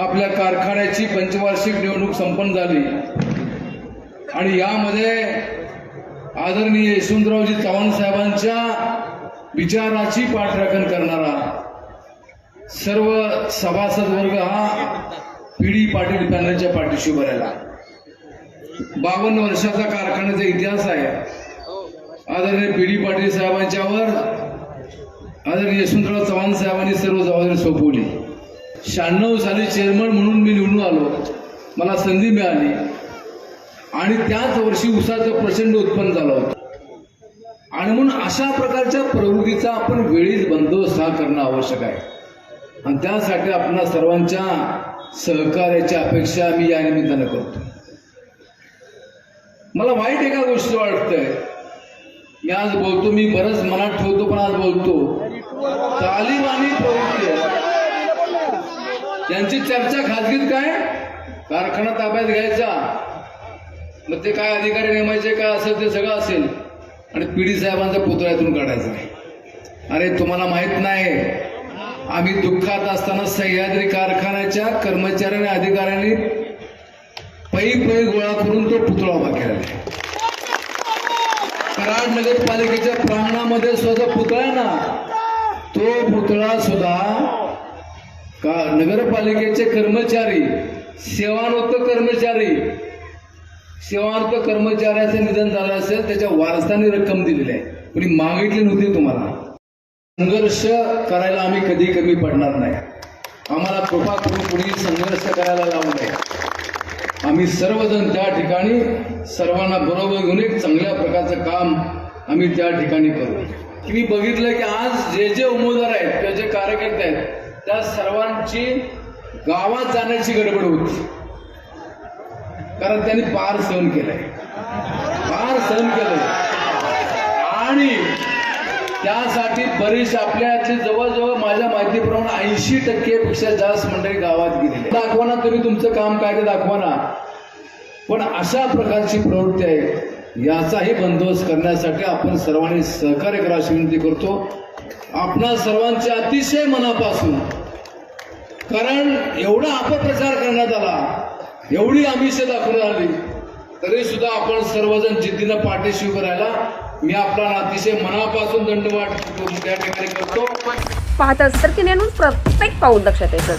आपल्या कारखान्याची पंचवार्षिक निवडणूक संपन्न झाली. आणि यामध्ये आदरणीय यशवंतरावजी चव्हाण साहेबांच्या विचाराची पाठराखण करणारा सर्व सभासद वर्ग हा पीडी पाटील पॅनलच्या पाठीशी उभा राहिला. बावन्न वर्षाचा कारखान्याचा इतिहास आहे. आदरणीय पी डी पाटील साहेबांच्यावर आदरणीय यशवंतराव चव्हाण साहेबांनी सर्व जबाबदारी सोपवली. शहाण्णव साली चेअरमन म्हणून मी निवडून आलो. मला संधी मिळाली. आणि त्याच वर्षी उसाचं प्रचंड उत्पन्न झालं होतं. आणि म्हणून अशा प्रकारच्या प्रवृत्तीचा आपण वेळीच बंदोबस्त हा करणं आवश्यक आहे. आणि त्यासाठी आपण सर्वांच्या सहकार्याची अपेक्षा मी या निमित्तानं करतो. मला वाईट एका गोष्टी वाटतंय. मी आज बोलतो मी बरंच मनात ठेवतो पण आज बोलतो. तालिबानी प्रवृत्ती आहे. त्यांची चर्चा खाजगीत काय? कारखाना ताब्यात घ्यायचा. मग ते काय अधिकारी नेमायचे काय असेल ते सगळं असेल. आणि पीडी साहेबांचा पुतळा इथून काढायचा. अरे तुम्हाला माहीत नाही आम्ही दुःखात असताना सह्याद्री कारखान्याच्या कर्मचाऱ्यांनी अधिकाऱ्यांनी पै पै गोळा करून तो पुतळा उभा केला कराड नगरपालिकेच्या प्रांगणामध्ये सुद्धा पुतळा आहे ना? तो पुतळा सुद्धा का नगरपालिकेचे कर्मचारी सेवानिवृत्त कर्मचारी सेवानिवृत्त कर्मचाऱ्याचं निधन झालं असेल त्याच्या वारसाने रक्कम दिलेली आहे. कोणी मागितली नव्हती तुम्हाला. संघर्ष करायला आम्ही कधी कमी पडणार नाही. आम्हाला कृपा करून कुणी संघर्ष करायला लावू नये. आम्ही सर्वजण त्या ठिकाणी सर्वांना बरोबर घेऊन एक चांगल्या प्रकारचं काम आम्ही त्या ठिकाणी करू. की मी बघितलं की आज जे जे उमेदवार आहेत किंवा जे कार्यकर्ते आहेत त्या सर्वांची गावात जाण्याची गडबड होती. कारण त्यांनी पार सहन केलंय. पार सहन केलंय. आणि त्यासाठी बरीच आपल्याचे जवळजवळ माझ्या माहितीप्रमाणे ऐंशी टक्के पेक्षा जास्त मंडळी गावात गेली दाखवा ना तुम्ही तुमचं काम काय ते दाखवा ना. पण अशा प्रकारची प्रवृत्ती आहे याचाही बंदोबस्त करण्यासाठी आपण सर्वांनी सहकार्य करा अशी विनंती करतो. आपणा सर्वांच्या अतिशय मनापासून कारण एवढा अपप्रचार करण्यात आला एवढी आमिष दाखवण्यात आली तरी सुद्धा आपण सर्वजण जिद्दीनं पाठीशी उभं राहायला मी आपला अतिशय मनापासून दंडवाट त्या ठिकाणी करतो. पाहत असतं की नेहमी प्रत्येक पाऊल लक्षात येतं.